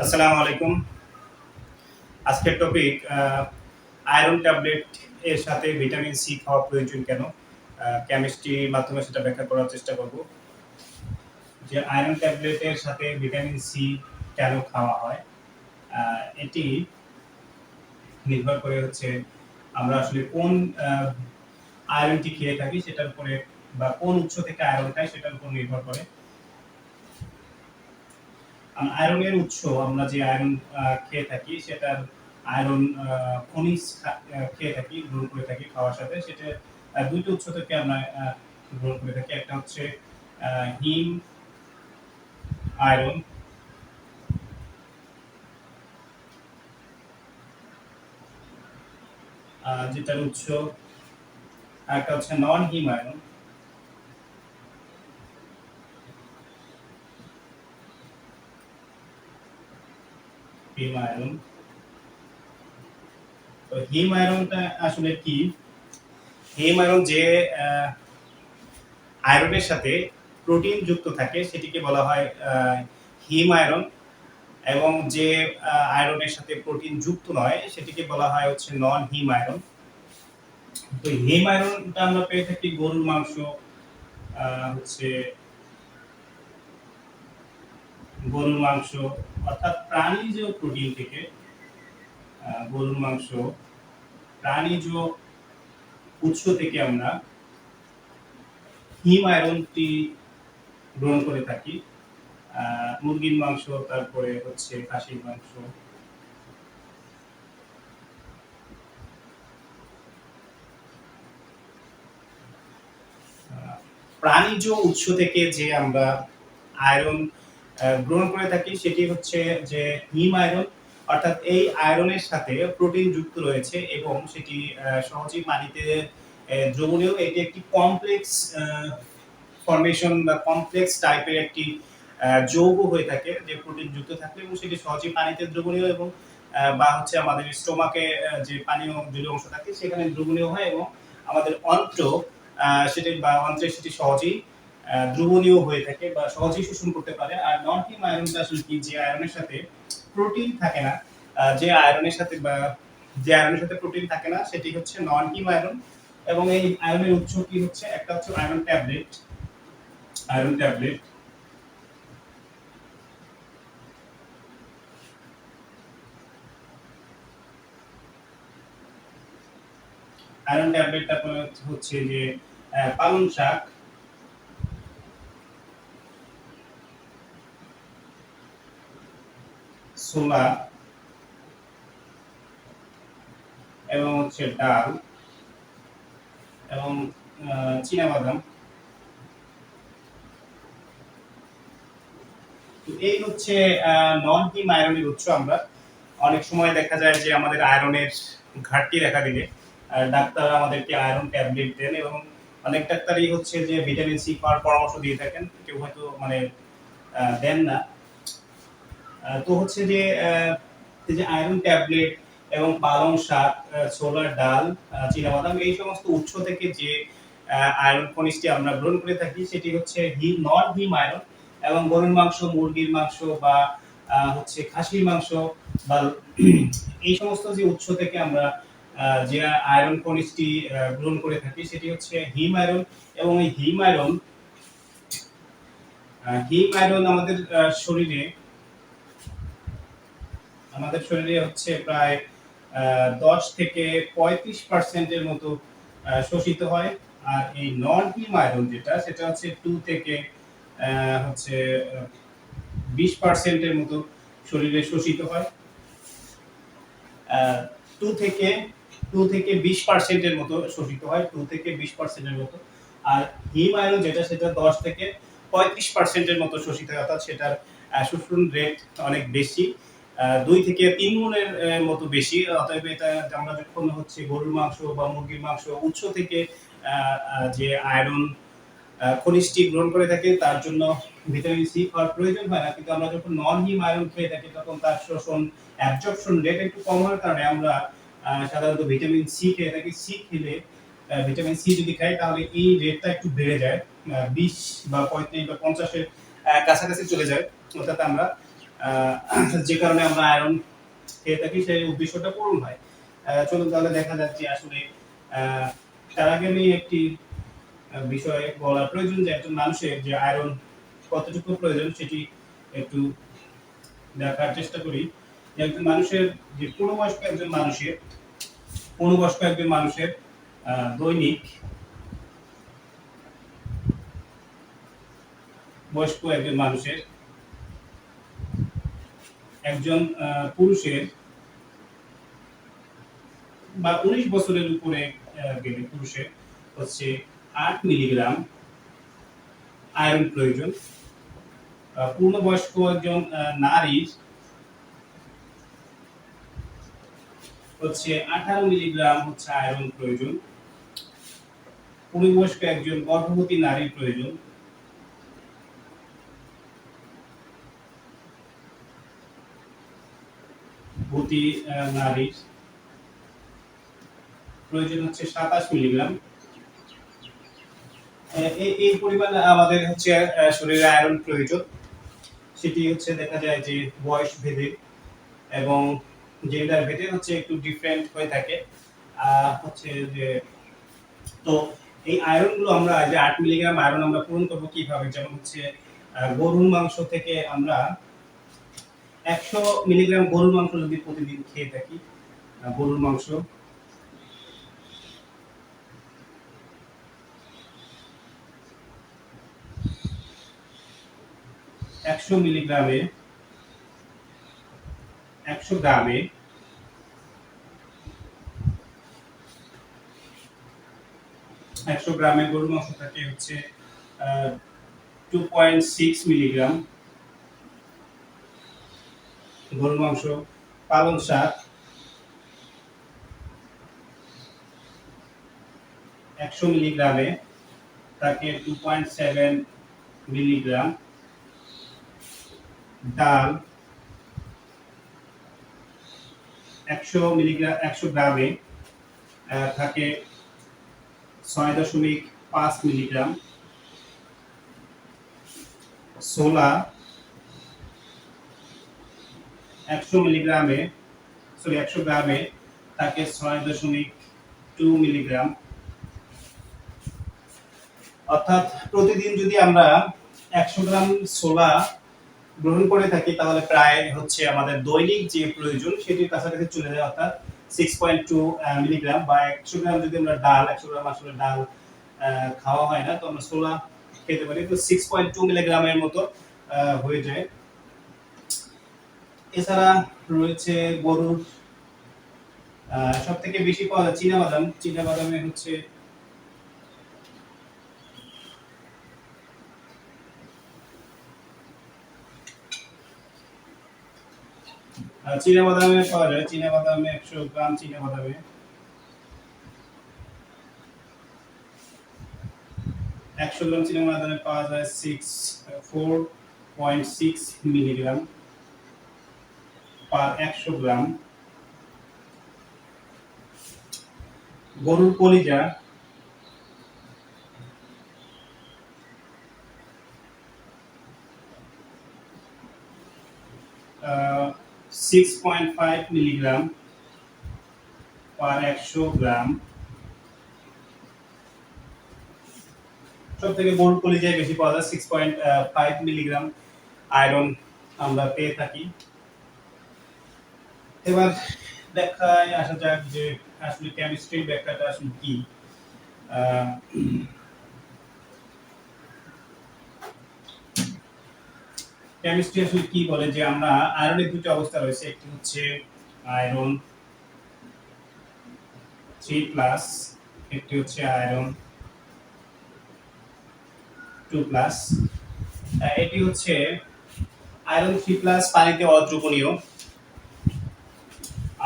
আসসালামু আলাইকুম। আজকের টপিক আয়রন ট্যাবলেট এর সাথে ভিটামিন সি খাওয়া প্রয়োজন কেন? কেমিস্ট্রির মাধ্যমে সেটা ব্যাখ্যা করার চেষ্টা করব। যে আয়রন ট্যাবলেটের সাথে ভিটামিন সি কেন খাওয়া হয়? এটি নির্ভর করে হচ্ছে আমরা আসলে কোন আয়রনটি খেয়ে থাকি সেটার উপরে বা কোন উৎস থেকে আয়রন খাই সেটার উপর নির্ভর করে। আয়রনের উৎস আমরা যে আয়রন খেয়ে থাকি, সেটার, আয়রন খনিজ খেয়ে থাকি, গ্রহণ করে থাকি খাওয়ার সাথে। সেটা দুইটা উৎস থেকে আমরা গ্রহণ করে থাকি। একটা হচ্ছে হিম, আয়রন। যেটার উৎস একটা হচ্ছে নন হিম আয়রন। হিম আয়রন তো হিম আয়রনটা আসলে কি? হিম আয়রন যে আয়রনের সাথে প্রোটিন যুক্ত থাকে, সেটিকে বলা হয় হিম আয়রন এবং যে আয়রনের সাথে প্রোটিন যুক্ত নয়, সেটিকে বলা হয় হচ্ছে নন হিম আয়রন তো হিম আয়রনটা আমরা পেয়ে থাকি গরুর মাংস হচ্ছে গরুর মাংস, অর্থাৎ প্রাণীজ প্রোটিন থেকে গরুর মাংস প্রাণীজ উৎস থেকে আমরা হিম আয়রনটি গ্রহণ করে থাকি মুরগির মাংস, তারপরে হচ্ছে খাসির মাংস। প্রাণীজ উৎস থেকে যে আমরা আয়রন গ্রহণ করে থাকি সেটি হচ্ছে যে হিম আয়রন, অর্থাৎ এই আয়রনের সাথে প্রোটিন যুক্ত রয়েছে এবং সেটি সহজেই পানিতে দ্রবণীয়, এটি একটি কমপ্লেক্স ফরমেশন বা কমপ্লেক্স টাইপের একটি যৌগ হয়ে থাকে যে প্রোটিন যুক্ত থাকে এবং সেটি সহজেই পানিতে দ্রবণীয় এবং বা হচ্ছে আমাদের স্টোমাকে যে পানীয় জলীয় অংশ থাকে সেখানে দ্রবণীয় হয় এবং আমাদের অন্ত্র সেটি বা অন্ত্রে সেটি সহজেই দ্রবণীয় হয়ে থাকে বা সহজেই শোষণ করতে পারে। আর নন হিম আয়রনটা আসলে কি? যে আয়রনের সাথে প্রোটিন থাকে না যে আয়রনের সাথে বা যে আয়রনের সাথে প্রোটিন থাকে না, সেটি হচ্ছে নন হিম আয়রন এবং এই আয়রনের উৎস কি হচ্ছে? একটা হচ্ছে iron tablet iron tablet iron ট্যাবলেটটা হচ্ছে যে পালং শাক। ছোলা এবং হচ্ছে ডাল এবং বাদাম এই হচ্ছে নন হিম আয়রনের উৎস আমরা। অনেক সময় দেখা যায় যে আমাদের আয়রনের ঘাটতি দেখা দিলে ডাক্তার আমাদেরকে আয়রন ট্যাবলেট দেন এবং অনেক ডাক্তারই হচ্ছে যে ভিটামিন সি খাওয়ার পরামর্শ দিয়ে থাকেন। কেউ হয়তো মানে দেন না। তো হচ্ছে যে যে আয়রন ট্যাবলেট এবং পালং শাক ছোলার ডাল চীনাবাদাম, এই সমস্ত উৎস থেকে যে আয়রন খনিজটি আমরা গ্রহণ করে থাকি, সেটি হচ্ছে হিম, নন হিম আয়রন এবং গরুর মাংস, মুরগির মাংস বা হচ্ছে খাসির মাংস বা, এই সমস্ত যে উৎস থেকে আমরা যে আয়রন খনিজটি গ্রহণ করে থাকি, সেটি হচ্ছে হিম আয়রন এবং এই হিম আয়রন হিম আয়রন আমাদের শরীরে আমাদের শরীরে হচ্ছে প্রায় দশ থেকে পঁয়ত্রিশ পার্সেন্টের মতো শোষিত হয়। আর এই নন হিম আয়রন যেটা, সেটা হচ্ছে টু থেকে হচ্ছে বিশ পার্সেন্টের মতো শরীরে শোষিত হয়। টু থেকে টু থেকে বিশ পার্সেন্টের মতো শোষিত হয় টু থেকে বিশ পার্সেন্টের মতো। আর হিম আয়রন যেটা, সেটা দশ থেকে পঁয়ত্রিশ পার্সেন্টের মতো শোষিত হয়, অর্থাৎ সেটার শোষণ রেট অনেক বেশি। দুই থেকে তিন গুণের মতো বেশি। অতএব এটা আমরা যখন হচ্ছে গরুর মাংস বা মুরগির মাংস উৎস থেকে যে আয়রন খনিজটি গ্রহণ করে থাকি, তার জন্য ভিটামিন সি খাওয়ার প্রয়োজন হয় না। কিন্তু আমরা যখন নন হিম আয়রন খেয়ে থাকি, তখন তার শোষণ অ্যাবজর্পশন রেট একটু কম হওয়ার কারণে আমরা সাধারণত ভিটামিন সি খেয়ে থাকি। সি খেলে ভিটামিন সি যদি খাই, তাহলে এই রেটটা একটু বেড়ে যায় বিশ বা পঁয়ত্রিশ বা পঞ্চাশের কাছাকাছি চলে যায়। অর্থাৎ আমরা যে কারণে আমরা আয়রন খেয়ে থাকি, সেই উদ্দেশ্যটা পূরণ হয়। চলুন তাহলে দেখা যাচ্ছে আসলে তার আগে আমি একটি বিষয় বলা প্রয়োজন যে একজন মানুষের যে আয়রন কতটুকু প্রয়োজন সেটি একটু দেখার চেষ্টা করি। একজন মানুষের, যে পূর্ণবয়স্ক একজন মানুষের, পূর্ণবয়স্ক একজন মানুষের দৈনিক বয়স্ক একজন মানুষের একজন পুরুষের বা উনিশ বছরের উপরে গেলে পুরুষের হচ্ছে আট মিলিগ্রাম আয়রন প্রয়োজন। পূর্ণবয়স্ক একজন নারীর হচ্ছে আঠারো মিলিগ্রাম হচ্ছে আয়রন প্রয়োজন। পূর্ণবয়স্ক একজন গর্ভবতী নারীর প্রয়োজন। ভূতি নারীর প্রয়োজন হচ্ছে সাতাশ মিলিগ্রাম। এই পরিমাণ আমাদের হচ্ছে শরীরে আয়রন প্রয়োজন। সেটি হচ্ছে দেখা যায় যে বয়স ভেদে এবং জেন্ডার ভেদে হচ্ছে একটু ডিফারেন্ট হয়ে থাকে। হচ্ছে যে, তো এই আয়রনগুলো আমরা যে আট মিলিগ্রাম আয়রন আমরা পূরণ করব কীভাবে? যেমন হচ্ছে গরুর মাংস থেকে আমরা একশো মিলিগ্রাম গরুর মাংস যদি প্রতিদিন খেয়ে থাকি গরুর মাংস। একশো মিলিগ্রামে, একশো গ্রামে একশো গ্রামে গরুর মাংস থাকে হচ্ছে টু পয়েন্ট সিক্স মিলিগ্রাম গরুর মাংস পালং শাক, একশো মিলিগ্রামে থাকে টু পয়েন্ট সেভেন মিলিগ্রাম, ডাল একশো মিলিগ্রাম, একশো গ্রামে থাকে ছয় দশমিক পাঁচ মিলিগ্রাম সোলা একশো মিলিগ্রামে সরি একশো গ্রামে থাকে ছয় দশমিক টু মিলিগ্রাম। অর্থাৎ প্রতিদিন যদি আমরা একশো গ্রাম সোলা গ্রহণ করে থাকি, তাহলে প্রায় হচ্ছে আমাদের দৈনিক যে প্রয়োজন সেটির কাছাকাছি চলে যায়, অর্থাৎ সিক্স পয়েন্ট টু মিলিগ্রাম বা একশো গ্রাম যদি আমরা ডাল, একশো গ্রাম আসলে ডাল খাওয়া হয় না, তো আমরা সোলা খেতে পারি। তো সিক্স পয়েন্ট টু মিলিগ্রামের মতো হয়ে যায়। এছাড়া রয়েছে গরুর সব থেকে বেশি পাওয়া যায় বাদাম বাদামে হচ্ছে বাদামে পাওয়া যায়। বাদামে একশো গ্রাম বাদামে একশো গ্রাম বাদামে পাওয়া যায় six four point six milligram per একশো গ্রাম গরুর কলিজা six point five milligram per একশো গ্রাম। সব থেকে গরুর কলিজায় বেশি পাওয়া যায় six point five milligram iron আমরা পেয়ে থাকি। এবার দেখায় আসা যাক যে আসলে কেমিস্ট্রির ব্যাখ্যাটা আসলে কি। কেমিস্ট্রি আসলে কি বলে যে আমরা আয়রনের দুটো অবস্থা রয়েছে, একটি হচ্ছে আয়রন থ্রি প্লাস একটি হচ্ছে আয়রন টু প্লাস এটি হচ্ছে আয়রন থ্রি প্লাস পানিতে অদ্রবণীয়।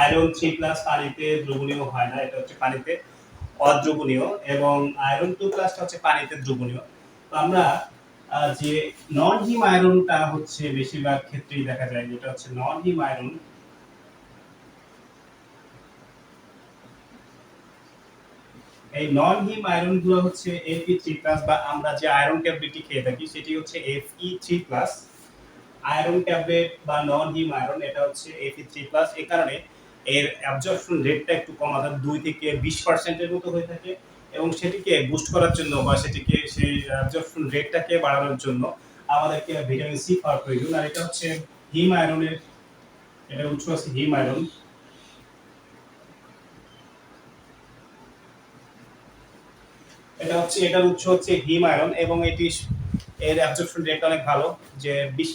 আয়রন থ্রি প্লাস পানিতে দ্রবণীয় হয় না, এটা হচ্ছে পানিতে অদ্রবণীয় এবং আয়রন টু প্লাসটা হচ্ছে পানিতে দ্রবণীয়। তো আমরা যে নন হিম আয়রনটা হচ্ছে বেশিরভাগ ক্ষেত্রেই দেখা যায়, যেটা হচ্ছে নন হিম আয়রন এই নন হিম আয়রনগুলো হচ্ছে এফ ই থ্রি প্লাস বা আমরা যে আয়রন ট্যাবলেটটি খেয়ে থাকি, সেটি হচ্ছে F E three plus iron tablet বা নন হিম আয়রন এটা হচ্ছে এফি থ্রি প্লাস এই কারণে এর অ্যাবজর্পশন রেটটা একটু কম, অর্থাৎ দুই থেকে বিশ পার্সেন্টের মতো হয়ে থাকে এবং সেটিকে বুস্ট করার জন্য বা সেটিকে সেই অ্যাবজর্পশন রেটটাকে বাড়ানোর জন্য আমাদেরকে ভিটামিন সি খাওয়ার প্রয়োজন। আর এটা হচ্ছে হিম আয়রনের এটা উৎস আছে হিম আয়রন এটা হচ্ছে, এটার উৎস হচ্ছে হিম আয়রন এবং এটি এর অ্যাবজর্পশন রেট অনেক ভালো, যে বিশ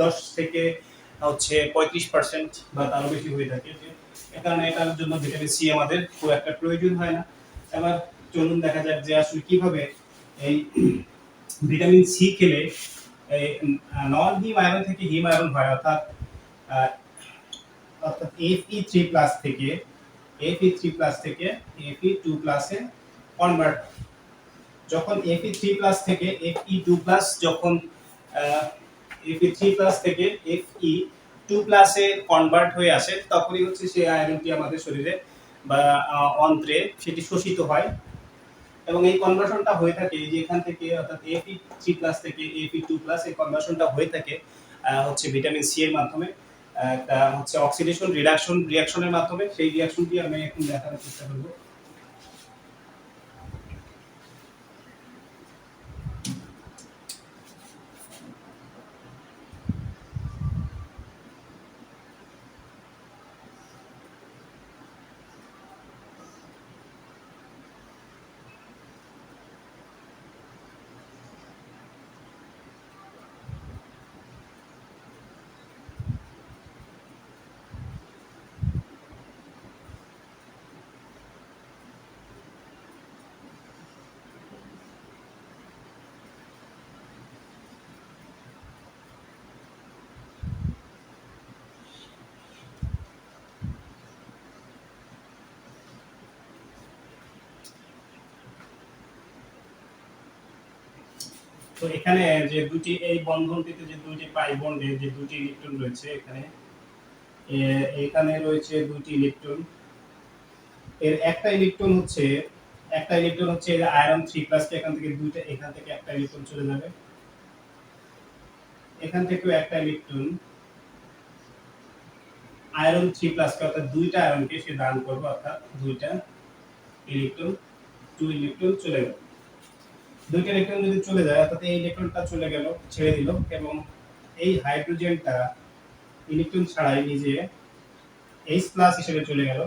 দশ থেকে হচ্ছে পঁয়ত্রিশ পার্সেন্ট বা তারও বেশি হয়ে থাকে এ কারণে এটার জন্য ভিটামিন সি আমাদের খুব একটা প্রয়োজন হয় না। এবার চলুন দেখা যাক যে আসলে কীভাবে এই ভিটামিন সি খেলে নন হিম আয়রন থেকে হিম আয়রন হয়, অর্থাৎ অর্থাৎ এফ ই থ্রি প্লাস থেকে এফ ই থ্রি প্লাস থেকে এফ ই টু প্লাসে কনভার্ট যখন এফ ই থ্রি প্লাস থেকে এফ ই টু প্লাস যখন এফ থ্রি প্লাস থেকে এফ ই টু প্লাসে কনভার্ট হয়ে আসে, তখনই হচ্ছে সেই আয়রনটি আমাদের শরীরে বা অন্ত্রে সেটি শোষিত হয়। এবং এই কনভার্সনটা হয়ে থাকে যে এখান থেকে অর্থাৎ এফি থ্রি প্লাস থেকে এফি টু প্লাস এই কনভার্সনটা হয়ে থাকে হচ্ছে ভিটামিন সি এর মাধ্যমে। একটা হচ্ছে অক্সিডেশন রিডাকশন রিয়াকশনের মাধ্যমে সেই রিয়াকশনটি আমি এখন দেখানোর চেষ্টা করব। তো এখানে যে দুটি এই বন্ধনটিতে যে দুটি পাই বন্ডে যে দুটি ইলেকট্রন রয়েছে এখানে এখানে রয়েছে দুটি ইলেকট্রন। এর একটা ইলেকট্রন হচ্ছে, একটা ইলেকট্রন হচ্ছে আয়রন থ্রি প্লাস এখান থেকে দুইটা, এখান থেকে একটা ইলেকট্রন চলে যাবে। এখান থেকেও একটা ইলেকট্রন, আয়রন থ্রি প্লাস অর্থাৎ দুইটা আয়রনকে সে দান করবে, অর্থাৎ দুইটা ইলেকট্রন, টু ইলেকট্রন চলে গেল। দুইটা ইলেকট্রন যদি চলে যায়, অর্থাৎ এই ইলেকট্রনটা চলে গেল, ছেড়ে দিল এবং এই হাইড্রোজেনটা ইলেকট্রন ছাড়াই নিজে এইচ প্লাস হিসেবে চলে গেল।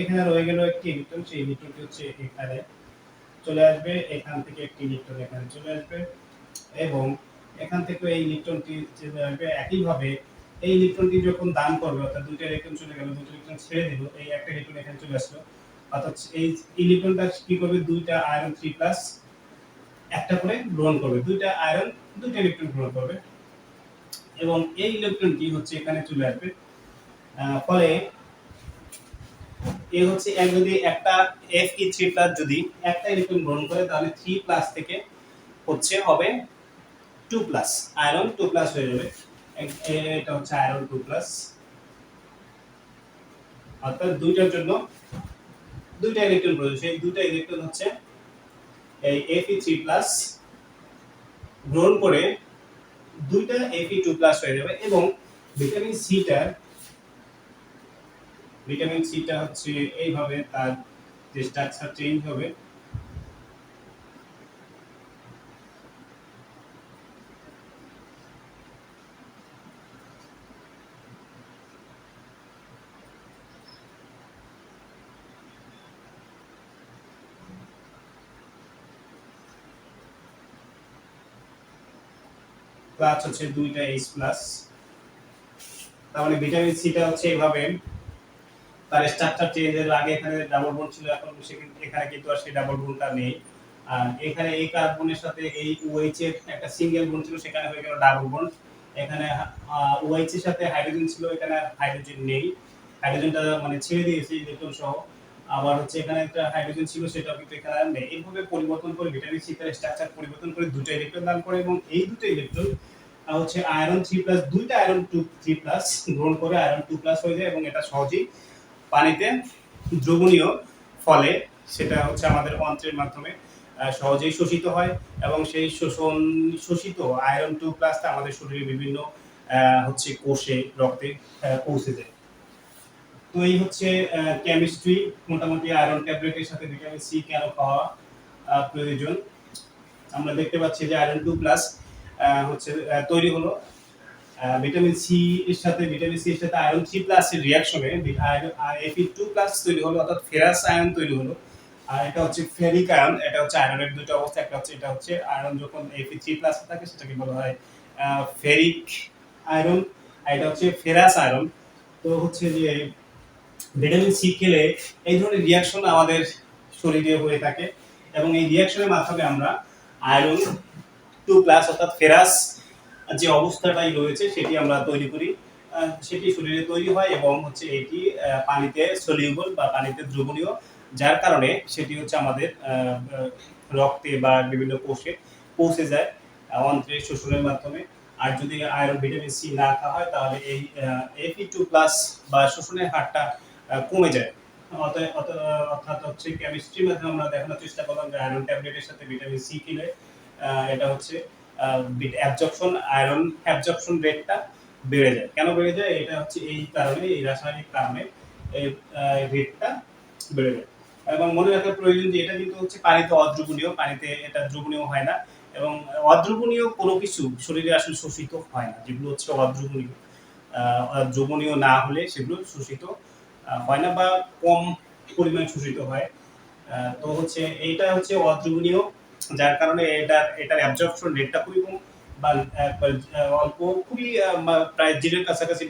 এখানে রয়ে গেল একটি ইলেকট্রন সেই ইলেকট্রনটি হচ্ছে এখানে চলে আসবে, এখান থেকে একটি ইলেকট্রন এখানে চলে আসবে এবং এখান থেকে এই ইলেকট্রনটি চলে আসবে। একইভাবে এই ইলেকট্রনটি যখন দান করবে, অর্থাৎ দুইটা ইলেকট্রন চলে গেল দুটো ইলেকট্রন ছেড়ে দিল, এই একটা ইলেকট্রন এখানে চলে আসলো। অর্থাৎ এই ইলেকট্রনটা কি করবে? দুইটা আয়রন থ্রি প্লাস একটা করে গ্রহণ করবে। দুইটা আয়রন দুইটা ইলেকট্রন গ্রহণ করবে। এবং এই ইলেকট্রনটি হচ্ছে এখানে চলে আসবে। ফলে এ হচ্ছে এক যদি একটা এফ ই থ্রি প্লাস যদি একটা ইলেকট্রন গ্রহণ করে, তাহলে থ্রি প্লাস থেকে হচ্ছে হবে two plus iron two plus হয়ে যাবে। এটা হচ্ছে আয়রন টু প্লাস অর্থাৎ দুইটার জন্য দুইটা ইলেকট্রন প্রয়োজন। সেই দুইটা ইলেকট্রন হচ্ছে এই এফি থ্রি প্লাস গ্রহণ করে দুইটা এফি টু প্লাস হয়ে যাবে এবং ভিটামিন সিটার ভিটামিন সিটা হচ্ছে এইভাবে তার যে স্ট্রাকচার চেঞ্জ হবে প্লাস হচ্ছে দুইটা এইচ প্লাস মানে ভিটামিন সিটা হচ্ছে এইভাবে। তার স্ট্রাকচার চেঞ্জের আগে এখানে ডাবল বন্ড ছিল, এখন সেখানে এখানে কিন্তু আর সেই ডাবল বন্ডটা নেই। আর এখানে এই কার্বনের সাথে এই OH এর একটা সিঙ্গেল বন্ড ছিল, সেখানে হয়ে গেল ডাবল বন্ড এখানে OH এর সাথে হাইড্রোজেন ছিল, এখানে হাইড্রোজেন নেই। হাইড্রোজেনটা মানে ছেড়ে দিয়েছে ইলেকট্রন সহ। আবার হচ্ছে এখানে একটা হাইড্রোজেন ছিল, সেটাও কিন্তু এখানে আর নেই। এইভাবে পরিবর্তন করে ভিটামিন সি তার স্ট্রাকচার পরিবর্তন করে দুটো ইলেকট্রন দান করে এবং এই দুটো ইলেকট্রন হচ্ছে আয়রন থ্রি প্লাস দুইটা আয়রন টু থ্রি প্লাস গ্রহণ করে আয়রন টু প্লাস হয়ে যায় এবং এটা সহজেই পানিতে দ্রবণীয় ফলে সেটা হচ্ছে আমাদের অন্ত্রের মাধ্যমে সহজেই শোষিত হয় এবং সেই শোষণ, শোষিত আয়রন টু প্লাসটা আমাদের শরীরে বিভিন্ন হচ্ছে কোষে, রক্তে পৌঁছে যায়। তো এই হচ্ছে কেমিস্ট্রি মোটামুটি আয়রন ট্যাবলেটের সাথে ভিটামিন সি কেন খাওয়া প্রয়োজন। আমরা দেখতে পাচ্ছি যে আয়রন টু প্লাস হচ্ছে তৈরি হলো। ভিটামিন সি এর সাথে ভিটামিন সি এর সাথে আয়রন থ্রি প্লাস এর রিয়াকশনে এফি টু প্লাস তৈরি হলো, অর্থাৎ ফেরাস আয়ন তৈরি হলো। আর এটা হচ্ছে ফেরিক আয়ন এটা হচ্ছে আয়রনের দুটো অবস্থা, একটা হচ্ছে, এটা হচ্ছে আয়রন যখন এফি থ্রি প্লাস থাকে, সেটাকে বলা হয় ফেরিক আয়রন আর এটা হচ্ছে ফেরাস আয়রন তো হচ্ছে যে ভিটামিন সি খেলে এই ধরনের রিয়াকশন আমাদের শরীরে হয়ে থাকে এবং এই রিয়াকশনের মাধ্যমে আমরা আয়রন টু প্লাস অর্থাৎ ফেরাস যে অবস্থাটাই রয়েছে সেটি আমরা তৈরি করি। সেটি শরীরে তৈরি হয় এবং হচ্ছে এটি পানিতে সলিউবল বা পানিতে দ্রবণীয়, যার কারণে সেটি হচ্ছে আমাদের রক্তে বা বিভিন্ন কোষে পৌঁছে যায় অন্ত্রে শোষণের মাধ্যমে। আর যদি আয়রন ভিটামিন সি না খাওয়া হয় তাহলে এই এপি টু প্লাস বা শোষণের হারটা কমে যায়। অর্থাৎ হচ্ছে কেমিস্ট্রির মাধ্যমে আমরা দেখানোর চেষ্টা করলাম যে আয়রন ট্যাবলেটের সাথে ভিটামিন সি আহ, এটা হচ্ছে অ্যাবজর্পশন আয়রন অ্যাবজর্পশন রেটটা বেড়ে যায়। কেন বেড়ে যায়? এটা হচ্ছে এই কারণে এই রাসায়নিক কারণে এই রেটটা বেড়ে যায়। এবং মনে রাখার প্রয়োজন যে এটা কিন্তু হচ্ছে পানিতে অদ্রবণীয় পানিতে এটা দ্রবণীয় হয় না। এবং অদ্রবণীয় কোনো কিছু শরীরে আসলে শোষিত হয় না যেগুলো হচ্ছে অদ্রবণীয়। দ্রবণীয় না হলে সেগুলো শোষিত হয় না বা কম পরিমাণ শোষিত হয়। তো হচ্ছে এইটা হচ্ছে অদ্রবণীয় যার কারণে এটা এটার অ্যাবজর্পশন রেটটা খুবই কম বা অল্প খুবই প্রায় জিরোর কাছাকাছি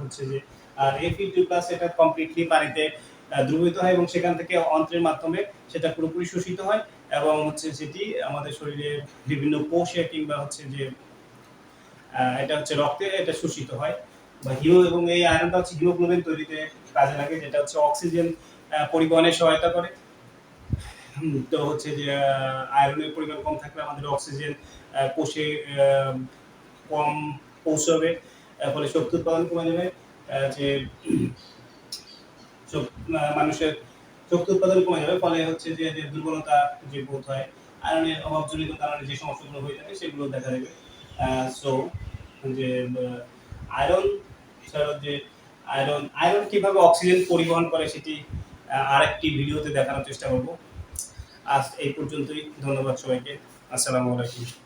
হচ্ছে যে আর এফি টু প্লাস এটা কমপ্লিটলি পানিতে আহ, দ্রবীভূত হয় এবং সেখান থেকে অন্ত্রের মাধ্যমে সেটা পুরোপুরি শোষিত হয় এবং হচ্ছে সেটি আমাদের শরীরে বিভিন্ন কোষে কিংবা হচ্ছে যে এটা হচ্ছে রক্তে এটা শোষিত হয়। বা হিমো এবং এই আয়রনটা হচ্ছে হিমোগ্লোবিন তৈরিতে কাজে লাগে, যেটা হচ্ছে অক্সিজেন পরিবহনে সহায়তা করে। তো হচ্ছে যে আয়রনের পরিমাণ কম থাকলে আমাদের অক্সিজেন কোষে কম পৌঁছবে ফলে শক্তি উৎপাদন কমে যাবে যে মানুষের শক্তি উৎপাদন কমে যাবে, ফলে হচ্ছে যে যে দুর্বলতা যে বোধ হয়, আয়রনের অভাবজনিত কারণে যে সমস্যাগুলো হয়ে থাকে, সেগুলো দেখা দেবে। সো যে আয়রন ছাড়া যে আয়রন আয়রন কীভাবে অক্সিজেন পরিবহন করে সেটি আর আরেকটি ভিডিওতে দেখানোর চেষ্টা করব। আজ এই পর্যন্তই, ধন্যবাদ সবাইকে। আসসালামু আলাইকুম।